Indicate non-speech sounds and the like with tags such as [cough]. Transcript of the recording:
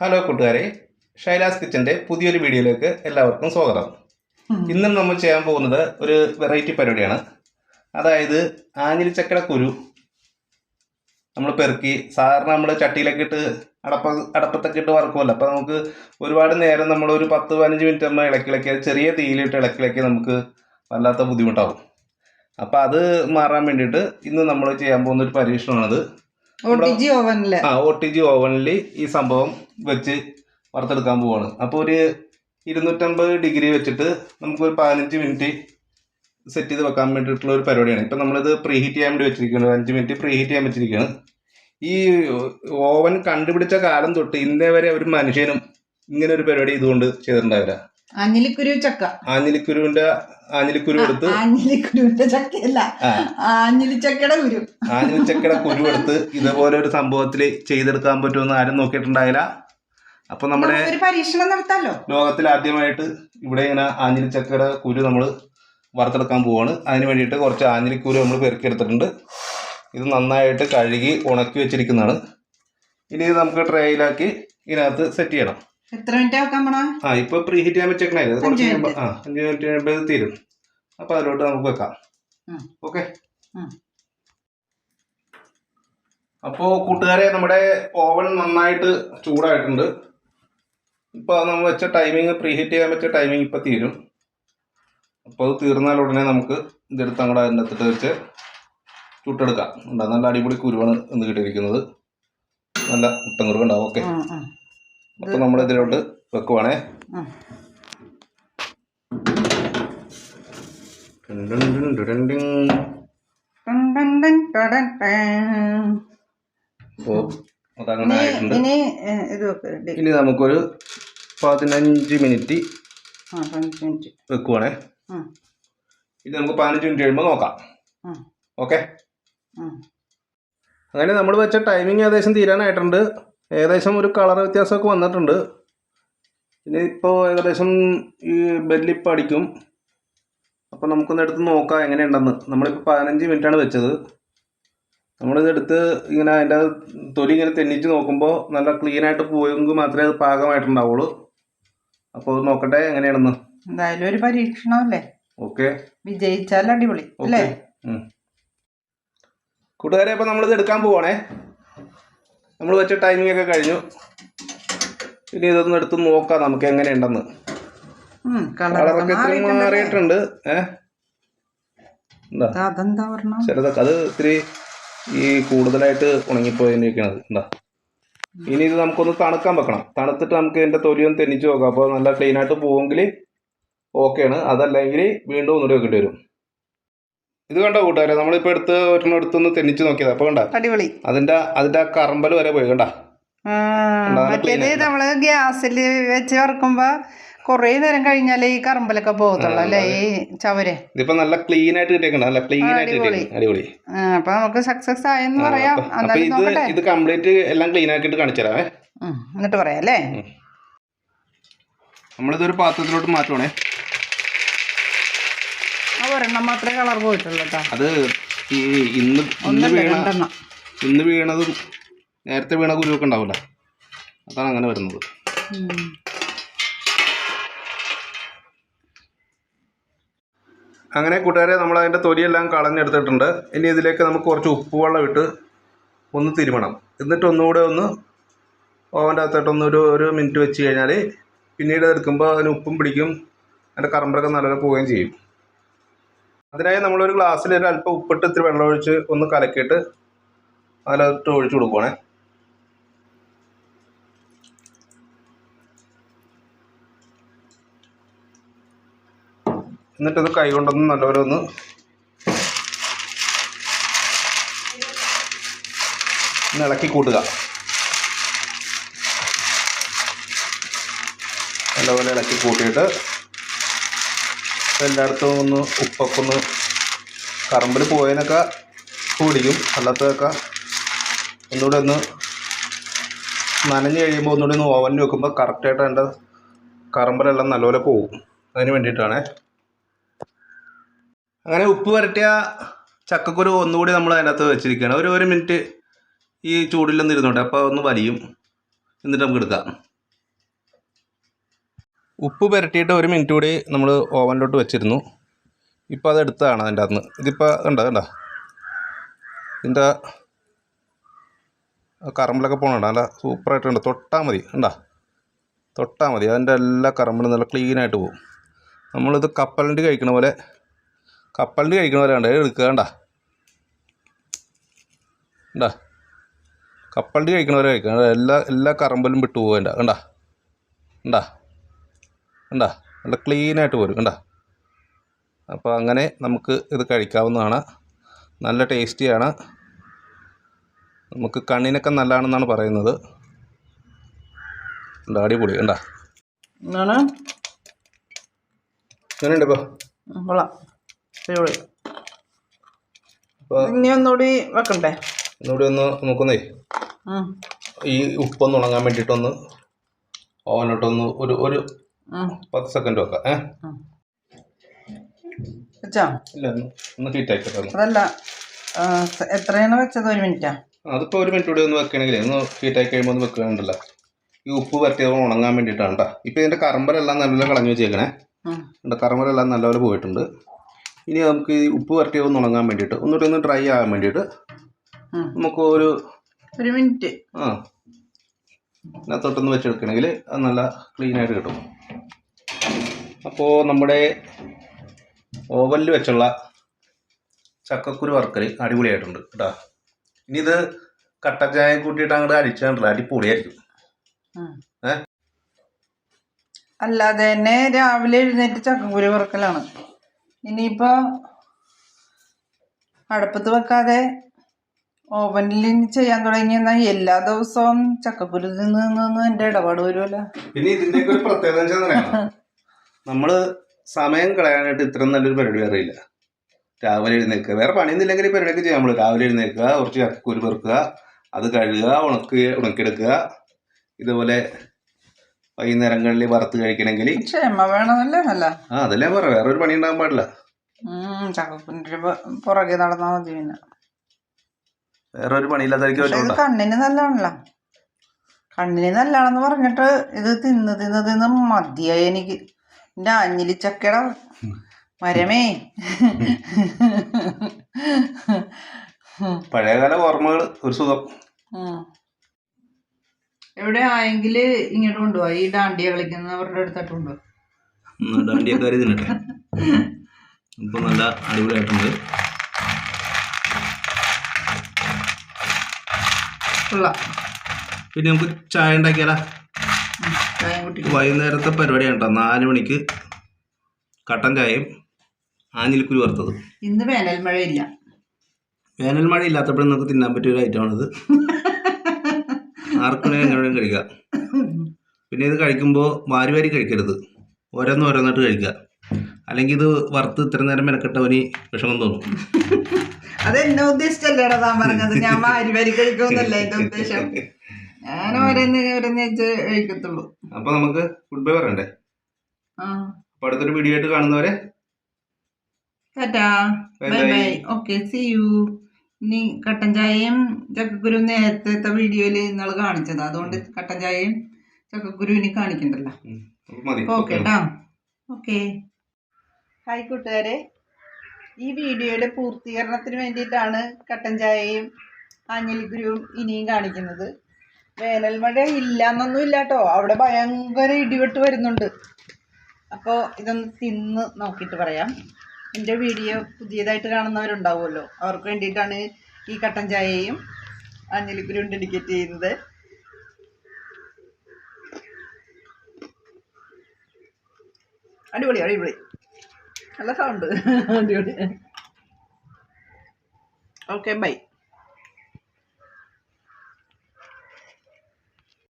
Hello കൂട്ടുകാരെ. ഷൈലാസ് കിച്ചന്റെ പുതിയൊരു വീഡിയോയിലേക്ക് എല്ലാവർക്കും സ്വാഗതം. ഇന്നും നമ്മൾ ചെയ്യാൻ പോകുന്നത് ഒരു വെറൈറ്റി പരിപാടിയാണ്. അതായത് ആഞ്ഞിലിച്ചക്കട കുരു നമ്മൾ പെറുക്കി സാധാരണ നമ്മൾ ചട്ടിയിലൊക്കെ ഇട്ട് അടപ്പ അടപ്പത്തൊക്കെ ഇട്ട് വറക്കുമല്ലോ. അപ്പോൾ നമുക്ക് ഒരുപാട് നേരം നമ്മൾ ഒരു പത്ത് പതിനഞ്ച് മിനിറ്റ് നമ്മൾ ഇളക്കിളക്കി അത് ചെറിയ തീയിലിട്ട് ഇളക്കിളക്കി നമുക്ക് വല്ലാത്ത ബുദ്ധിമുട്ടാവും. അപ്പോൾ അത് മാറാൻ വേണ്ടിയിട്ട് ഇന്ന് നമ്മൾ ചെയ്യാൻ പോകുന്ന ഒരു പരീക്ഷണമാണത്. ആ ഒ ടി ജി ഓവനിൽ ഈ സംഭവം വെച്ച് വറുത്തെടുക്കാൻ പോവാണ്. അപ്പോൾ ഒരു ഇരുന്നൂറ്റമ്പത് ഡിഗ്രി വെച്ചിട്ട് നമുക്കൊരു പതിനഞ്ച് മിനിറ്റ് സെറ്റ് ചെയ്ത് വെക്കാൻ വേണ്ടിയിട്ടുള്ള ഒരു പരിപാടിയാണ്. ഇപ്പം നമ്മളിത് പ്രീ ഹീറ്റ് ചെയ്യാൻ വേണ്ടി വെച്ചിരിക്കുകയാണ് അഞ്ച് മിനിറ്റ് പ്രീ ഹീറ്റ് ചെയ്യാൻ വെച്ചിരിക്കുകയാണ്. ഈ ഓവൻ കണ്ടുപിടിച്ച കാലം തൊട്ട് ഇന്നേ വരെ ഒരു മനുഷ്യനും ഇങ്ങനെ ഒരു പരിപാടി ഇതുകൊണ്ട് ചെയ്തിട്ടുണ്ടാവില്ല. അഞ്ഞിലിക്കുരു ചക്ക. ആഞ്ഞിലിക്കുരുവിന്റെ ആഞ്ഞിലിക്കുരു എടുത്ത് ആഞ്ഞിലിക്കുരുവിന്റെ ചക്കയല്ല. ആഞ്ഞിലിച്ചക്കയുടെ കുരു. ആഞ്ഞിലിച്ചക്കയുടെ കുരു എടുത്ത് ഇതുപോലെ ഒരു സംഭവത്തിൽ ചെയ്തെടുക്കാൻ പറ്റുമെന്ന് ആരും നോക്കിയിട്ടുണ്ടായില്ല. അപ്പൊ നമ്മുടെ ഒരു പരീക്ഷണം നടത്താലോ? ലോകത്തിൽ ആദ്യമായിട്ട് ഇവിടെ ഇങ്ങനെ ആഞ്ഞിലിച്ചക്കയുടെ കുരു നമ്മൾ വറുത്തെടുക്കാൻ പോവാണ്. അതിന് വേണ്ടിയിട്ട് കുറച്ച് ആഞ്ഞിലിക്കുരു നമ്മൾ പെറുക്കിയെടുത്തിട്ടുണ്ട്. ഇത് നന്നായിട്ട് കഴുകി ഉണക്കി വെച്ചിരിക്കുന്നതാണ്. ഇനി ഇത് നമുക്ക് ട്രേയിലാക്കി ഇതിനകത്ത് സെറ്റ് ചെയ്യണം. എത്ര മിനിറ്റ് വെക്കാൻ പോണ? ആ ഇപ്പൊ പ്രീ ഹീറ്റ് ചെയ്യാൻ വെച്ചേക്കണേ. അഞ്ചു കുറച്ച് ആ അഞ്ച് മിനിറ്റ് കഴിയുമ്പോൾ ഇത് തീരും. അപ്പൊ അതിലോട്ട് നമുക്ക് വെക്കാം. ഓക്കെ? അപ്പോ അപ്പോൾ കൂട്ടുകാരെ നമ്മുടെ ഓവൻ നന്നായിട്ട് ചൂടായിട്ടുണ്ട്. ഇപ്പോൾ നമ്മൾ വെച്ച ടൈമിങ് പ്രീ ഹീറ്റ് ചെയ്യാൻ വെച്ച ടൈമിങ് ഇപ്പോൾ തീരും. അപ്പോൾ അത് തീർന്നാൽ ഉടനെ നമുക്ക് ഇതെടുത്ത് അങ്ങോട്ട് അതിന്റെ അകത്തിട്ട് വെച്ച് ചുട്ടെടുക്കാം. ഉണ്ടാ നല്ല അടിപൊളി കുരുവാണ് എന്ന് കിട്ടിയിരിക്കുന്നത്. നല്ല മുട്ടൻ കുരുവുണ്ടാവും. ഓക്കെ? അപ്പോൾ നമ്മൾ ഇതിലോട്ട് വെക്കുവാണേ. ഇനി നമുക്കൊരു പതിനഞ്ച് മിനിറ്റ് വെക്കുവാണേ. ഇത് ഇനി നമുക്ക് പതിനഞ്ച് മിനിറ്റ് കഴിയുമ്പോൾ നോക്കാം. ഓക്കെ? അങ്ങനെ നമ്മൾ വെച്ച ടൈമിങ് ഏകദേശം തീരാനായിട്ടുണ്ട്. ഏകദേശം ഒരു കളർ വ്യത്യാസമൊക്കെ വന്നിട്ടുണ്ട്. ഇനി ഇപ്പോൾ ഏകദേശം ഈ ബെല്ലിപ്പ് അടിക്കും. അപ്പോൾ നമുക്കൊന്ന് എടുത്ത് നോക്കാം എങ്ങനെയുണ്ടെന്ന്. നമ്മളിപ്പോൾ പതിനഞ്ച് മിനിറ്റാണ് വെച്ചത്. നമ്മളിത് എടുത്ത് ഇങ്ങനെ അതിന്റെ തൊലി ഇങ്ങനെ തെന്നിച്ച് നോക്കുമ്പോൾ നല്ല ക്ലീൻ ആയിട്ട് പോയെങ്കിൽ മാത്രമേ അത് പാകമായിട്ടുണ്ടാവുള്ളൂ. അപ്പോൾ നോക്കട്ടെ എങ്ങനെയാണെന്ന്. എന്തായാലും ഒരു പരീക്ഷണമല്ലേ ഓക്കെ. വിജയിച്ചാൽ അടിപൊളി അല്ലേ? കൂട്ടുകാരെ അപ്പോൾ നമ്മളിത് എടുക്കാൻ പോവാണേ. നമ്മൾ വെച്ച ടൈമിംഗ് ഒക്കെ കഴിഞ്ഞു. ഇനി ഇതൊന്ന് എടുത്ത് നോക്കാം നമുക്ക് എങ്ങനെയുണ്ടെന്ന്. ഉണ്ടെന്ന് കളറൊക്കെ ഇത്തിരി മാറിയിട്ടുണ്ട്. ചിലതൊക്കെ അത് ഇത്തിരി ഈ കൂടുതലായിട്ട് ഉണങ്ങിപ്പോയിരിക്കണത്. എന്താ? ഇനി ഇത് നമുക്കൊന്ന് തണുക്കാൻ വെക്കണം. തണുത്തിട്ട് നമുക്ക് ഇതിന്റെ തൊലിയൊന്ന് തെന്നിച്ച് നോക്കാം. അപ്പോൾ നല്ല ക്ലീൻ ആയിട്ട് പോവെങ്കിൽ ഓക്കെയാണ് അതല്ലെങ്കിൽ വീണ്ടും ഒന്നുകൂടി വെക്കേണ്ടി വരും. ഇത് കണ്ട കൂട്ടുകാരെ? നമ്മളിപ്പോൾ എടുത്ത് ഒരെണ്ണം എടുത്തൊന്ന് തെന്നിച്ച് നോക്കിയത്. അപ്പോൾ കണ്ട? അടിപൊളി. അതിന്റെ അതിന്റെ ആ കറമ്പൽ വരെ പോയി കണ്ട? മറ്റേത് നമ്മൾ ഗ്യാസിൽ വെച്ച് വറക്കുമ്പോ കുറേ നേരം കഴിഞ്ഞാലേ ഈ കറമ്പലൊക്കെ പോകത്തുള്ളൂ അല്ലേ? ഈ ചവര്. ഇതിപ്പോ നല്ല ക്ലീൻ ആയിട്ട് കിട്ടിയേക്കണ്ട നല്ല ക്ലീൻ ആയിട്ട് അടിപൊളി. അപ്പൊ നമുക്ക് സക്സസ് ആയെന്ന് പറയാം. അപ്പൊ- അപ്പൊ ഇത് കംപ്ലീറ്റ് എല്ലാം ക്ലീൻ ആക്കിയിട്ട് കാണിച്ചു തരാമേ എന്നിട്ട് പറയാം അല്ലേ? നമ്മളിതൊരു പാത്രത്തിലോട്ട് മാറ്റുവാണേ. ആ ഒരെണ്ണം മാത്രമേ കളർ പോയിട്ടുള്ളൂ കേട്ടോ. അത് ഈ ഇന്ന് വീണ രണ്ടെണ്ണം. ഇന്ന് വീണതും നേരത്തെ വീണ കുരുവൊക്കെ ഉണ്ടാവില്ല അതാണ് അങ്ങനെ വരുന്നത്. അങ്ങനെ കൂട്ടുകാരെ നമ്മൾ അതിന്റെ തൊലിയെല്ലാം കളഞ്ഞെടുത്തിട്ടുണ്ട്. ഇനി ഇതിലേക്ക് നമുക്ക് കുറച്ച് ഉപ്പുവെള്ളം ഇട്ട് ഒന്ന് തിരുമണം. എന്നിട്ട് ഒന്നുകൂടെ ഒന്ന് ഓവന്റെ അകത്തോട്ട് ഒന്ന് ഒരു ഒരു മിനിറ്റ് വെച്ച് കഴിഞ്ഞാൽ പിന്നീട് എടുക്കുമ്പോൾ അതിന് ഉപ്പും പിടിക്കും അതിന്റെ കറമ്പറൊക്കെ നല്ലപോലെ പോവുകയും ചെയ്യും. അതിനായി നമ്മളൊരു ഗ്ലാസ്സിൽ ഒരു അല്പം ഉപ്പിട്ട് ഇത്തിരി വെള്ളം ഒഴിച്ച് ഒന്ന് കലക്കിയിട്ട് അതിലോട്ട് ഒഴിച്ചു കൊടുക്കുവാണേ. എന്നിട്ടത് കൈ കൊണ്ടൊന്ന് നല്ലപോലെ ഒന്ന് ഇളക്കി കൂട്ടുക. നല്ലപോലെ ഇളക്കി കൂട്ടിയിട്ട് എല്ലായിടത്തും ഒന്ന് ഉപ്പൊക്കെ ഒന്ന് കറമ്പിൽ പോയതിനൊക്കെ പിടിക്കും അല്ലാത്തതൊക്കെ ഒന്നുകൂടെ ഒന്ന് നനഞ്ഞ് കഴിയുമ്പോൾ ഒന്നുകൂടി ഒന്ന് ഓവനിൽ വെക്കുമ്പോൾ കറക്റ്റായിട്ട് അതിന്റെ കറമ്പലെല്ലാം നല്ലപോലെ പോകും അതിന് വേണ്ടിയിട്ടാണ്. അങ്ങനെ ഉപ്പ് വരട്ടിയ ചക്കക്കുരു ഒന്നുകൂടി നമ്മൾ അതിനകത്ത് വെച്ചിരിക്കുകയാണ്. ഒരു ഒരു മിനിറ്റ് ഈ ചൂടിലൊന്ന് ഇരുന്നോട്ടെ. അപ്പോൾ ഒന്ന് വലിയും. എന്നിട്ട് നമുക്ക് എടുക്കാം. ഉപ്പ് പുരട്ടിയിട്ട് ഒരു മിനിറ്റ് കൂടി നമ്മൾ ഓവനിലോട്ട് വെച്ചിരുന്നു. ഇപ്പോൾ അത് എടുത്തതാണ് അതിന്റെ അകത്ത് നിന്ന്. ഇതിപ്പോൾ കണ്ട കണ്ട? ഇതിന്റെ കറമ്പിലൊക്കെ പോകണുണ്ട് നല്ല സൂപ്പറായിട്ടുണ്ട് തൊട്ടാൽ മതി കണ്ടോ? തൊട്ടാൽ മതി. അതിന്റെ എല്ലാ കറമ്പിലും നല്ല ക്ലീനായിട്ട് പോകും നമ്മളിത് കപ്പലിന്റെ കഴിക്കണ പോലെ കപ്പലിന്റെ കഴിക്കണ പോലെ കണ്ട? എടുക്കുക കണ്ട? കണ്ടാ? കപ്പലണ്ടി കഴിക്കണ പോലെ കഴിക്കുക? എല്ലാ എല്ലാ കറമ്പലും വിട്ടു പോകും എന്റെ കണ്ടാ? കണ്ടാ? കണ്ടാ? നല്ല ക്ലീനായിട്ട് പോരും കണ്ടാ? അപ്പോൾ അങ്ങനെ നമുക്ക് ഇത് കഴിക്കാവുന്നതാണ്. നല്ല ടേസ്റ്റിയാണ് നമുക്ക് കണ്ണിനൊക്കെ നല്ലതാണെന്നാണ് പറയുന്നത്. എന്താ അടിപൊളി കണ്ടാ? എന്താണ്? അങ്ങനെയുണ്ട് ഇപ്പോൾ കൊള്ളാം. അടിപൊളി. അപ്പോൾ ഇനി ഒന്നുകൂടി വെക്കണ്ടേ? ഒന്നുകൂടി ഒന്ന് നോക്കുന്നേ. ഈ ഉപ്പൊന്ന് ഉണങ്ങാൻ വേണ്ടിയിട്ടൊന്ന് ഓവനോട്ടൊന്ന് ഒരു ഒരു. പത്ത് സെക്കൻഡ് വെക്കാം. ഏ. വെച്ചോ? ഇല്ല ഒന്ന് ഹീറ്റ് അതല്ല എത്രയാണ് വെച്ചത്? ഒരു മിനിറ്റാ അതിപ്പോൾ ഒരു മിനിറ്റ് കൂടി ഒന്ന് വെക്കണമെങ്കിൽ ഒന്ന് ഹീറ്റ് കഴിയുമ്പോൾ ഒന്ന് വെക്കണുണ്ടല്ലോ. ഈ ഉപ്പ് പറ്റിയത് ഉണങ്ങാൻ വേണ്ടിയിട്ടാണ് ഇപ്പൊ ഇതിന്റെ ഇതിന്റെ കറമ്പലെല്ലാം നല്ലപോലെ കളഞ്ഞു വെച്ചേക്കണേ. എന്റെ കറമ്പലെല്ലാം നല്ലപോലെ പോയിട്ടുണ്ട്. ഇനി നമുക്ക് ഈ ഉപ്പ് പറ്റിയത് ഒന്ന് ഉണങ്ങാൻ വേണ്ടിട്ട് ഒന്നുകൂടി ഒന്ന് ഡ്രൈ ആകാൻ വേണ്ടിയിട്ട് ഉം. നമുക്ക് ഒരു ഒരു മിനിറ്റ് ആ. അതിനകത്തോട്ടൊന്ന് വെച്ചെടുക്കണമെങ്കിൽ അത് നല്ല ക്ലീനായിട്ട് കിട്ടും. അപ്പോൾ നമ്മുടെ ഓവനിൽ വെച്ചുള്ള ചക്കക്കുരു വറുക്കൽ അടിപൊളിയായിട്ടുണ്ട് കേട്ടോ. ഇനി ഇത് കട്ട ചായ കൂട്ടിയിട്ട് അങ്ങോട്ട് അടിച്ചാണ്ടല്ലോ അടിപൊളിയായിരിക്കും. ഏ? അല്ലാതെ തന്നെ രാവിലെ എഴുന്നേറ്റ് ചക്കക്കുരു വറുക്കലാണ്. ഇനിയിപ്പോ അടുപ്പത്ത് വെക്കാതെ ഓവനിൽ ചെയ്യാൻ തുടങ്ങിയെന്നാ എല്ലാ ദിവസവും ചക്കക്കുരു നിന്ന് എന്റെ ഇടപാട് വരുമല്ലോ പിന്നെ ഇതിന്റെ ഒരു പ്രത്യേകത [laughs] നമ്മൾ സമയം കളയാനായിട്ട് ഇത്രയും നല്ലൊരു പരിപാടി അറിയില്ല രാവിലെ എഴുന്നേൽക്കുക. വേറെ പണിയൊന്നുമില്ലെങ്കിൽ ഈ പരിപാടിയൊക്കെ ചെയ്യാം നമ്മൾ രാവിലെ എഴുന്നേൽക്കുക കുറച്ച് ചക്കക്കുരു പെറുക്കുക അത് കഴുകുക ഉണക്കി ഉണക്കിയെടുക്കുക. ഇതുപോലെ വൈകുന്നേരങ്ങളിൽ വറുത്ത് കഴിക്കണമെങ്കിൽ ആ അതല്ലേ പറ. വേറെ ഒരു പണി ഉണ്ടാകാൻ പാടില്ല പുറകെ നടന്നാൽ മതി പിന്നെ. വേറെ ഒരു പണിയില്ലാതായിരിക്കും നല്ലതാണല്ലോ. കണ്ണിന് നല്ലതാണെന്ന് പറഞ്ഞിട്ട് ഇത് തിന്ന് തിന്ന് തിന്ന് മതിയായി എനിക്ക്. എന്റെ അഞ്ഞിലിച്ചക്കട. മരമേ. പഴയകാല ഓർമ്മകൾ ഒരു സുഖം. എവിടെ ആയെങ്കിൽ ഇങ്ങോട്ട് കൊണ്ടുപോവാ ഈ ഡാണ്ടിയ കളിക്കുന്നവരുടെ അടുത്തായിട്ട് കൊണ്ടുപോവാ ഡാണ്ടിയക്കാർ തിന്നട്ടെ. ഇപ്പൊ നല്ല അടിപൊളിയായിട്ടുണ്ട്. പിന്നെ നമുക്ക് ചായ ഉണ്ടാക്കിയാലോ? വൈകുന്നേരത്തെ പരിപാടിയാണ് കേട്ടോ നാല് മണിക്ക് കട്ടൻ ചായയും ആഞ്ഞിലിക്കുരു വറുത്തത്. ഇന്ന് വേനൽ മഴയില്ല. വേനൽ മഴ ഇല്ലാത്തപ്പോഴും നമുക്ക് തിന്നാൻ പറ്റിയ ഒരു ഐറ്റമാണിത് ആർക്കും എങ്ങനെയും കഴിക്കുക പിന്നെ ഇത് കഴിക്കുമ്പോൾ വാരി വാരി കഴിക്കരുത്. ഓരോന്ന് ഓരോന്നായിട്ട് കഴിക്കുക. അല്ലെങ്കിൽ ഇത് വറുത്ത് ഇത്ര നേരം മെനക്കെട്ടവന് വിഷമം തോന്നും. അതെന്നെ ഉദ്ദേശിച്ചല്ലേടാ താൻ പറഞ്ഞത്? ഞാൻ വാരി വാരി കഴിക്കുമെന്നല്ലേ എന്റെ ഉദ്ദേശം? ഞാൻ ഓരോന്ന് ഓരോന്ന് കഴിക്കത്തുള്ളൂ. അപ്പോൾ നമുക്ക് ഫുഡ് ബൈ പറയണ്ടേ? ആ. അപ്പോൾ അടുത്തൊരു വീഡിയോ ആയിട്ട് കാണുന്നവരെ tata. Bye bye okay see you ഇനി കട്ടൻ ചായയും ചക്കക്കുരു നേരത്തെ വീഡിയോയിൽ നിങ്ങൾ കാണിച്ചത്. അതുകൊണ്ട് കട്ടൻ ചായയും ചക്കക്കുരു ഇനി കാണിക്കണ്ടല്ലോ. ഓക്കെ കേട്ടോ ഓക്കെ ഹായ് കൂട്ടുകാരെ. ഈ വീഡിയോയുടെ പൂർത്തീകരണത്തിന് വേണ്ടിയിട്ടാണ് കട്ടൻ ചായയും ആഞ്ഞലിക്കുരുവും ഇനിയും കാണിക്കുന്നത്. വേനൽ മഴ ഇല്ലന്നൊന്നും ഇല്ല കേട്ടോ അവിടെ ഭയങ്കര ഇടിവെട്ട് വരുന്നുണ്ട്. അപ്പോൾ ഇതൊന്ന് തിന്ന് നോക്കിയിട്ട് പറയാം. എന്റെ വീഡിയോ പുതിയതായിട്ട് കാണുന്നവരുണ്ടാവുമല്ലോ. അവർക്ക് വേണ്ടിയിട്ടാണ് ഈ കട്ടൻ ചായയും ആഞ്ഞലിക്കുരുവും ഡെഡിക്കേറ്റ് ചെയ്യുന്നത്. അടിപൊളി അടിപൊളി. നല്ല സൗണ്ട് [laughs] അടിപൊളി. Okay bye